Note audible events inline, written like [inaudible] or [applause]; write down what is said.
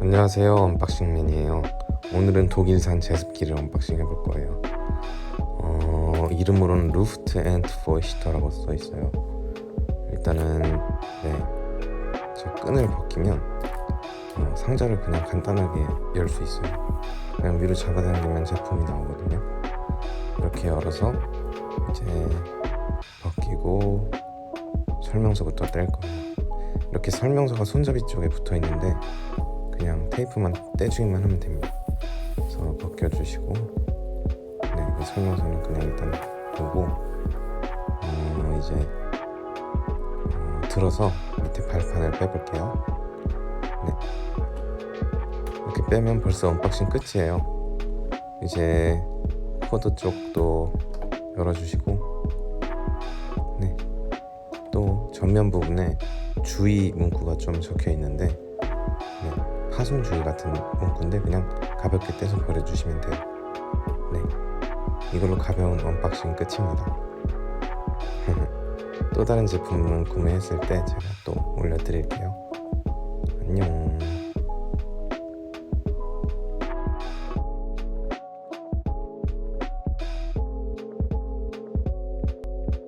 안녕하세요 언박싱맨이에요. 오늘은 독일산 제습기를 언박싱 해볼 거예요. 어, 이름으로는 루프트 앤트 포이시터라고 써 있어요. 일단은 네, 저 끈을 벗기면 어, 상자를 그냥 간단하게 열 수 있어요. 그냥 위로 잡아당기면 제품이 나오거든요. 이렇게 열어서 이제 벗기고 설명서부터 뗄 거예요. 이렇게 설명서가 손잡이 쪽에 붙어 있는데 그냥 테이프만 떼주기만 하면 됩니다. 그래서 벗겨주시고, 네, 그 설명서는 그냥 일단 보고, 어, 이제 어, 들어서 밑에 발판을 빼볼게요. 네, 이렇게 빼면 벌써 언박싱 끝이에요. 이제 코드 쪽도 열어주시고, 네, 또 전면 부분에 주의 문구가 좀 적혀 있는데. 네, 파손주의 같은 문구인데 그냥 가볍게 떼서 버려주시면 돼요. 네, 이걸로 가벼운 언박싱 끝입니다. [laughs] 또 다른 제품은 구매했을 때 제가 또 올려드릴게요. 안녕.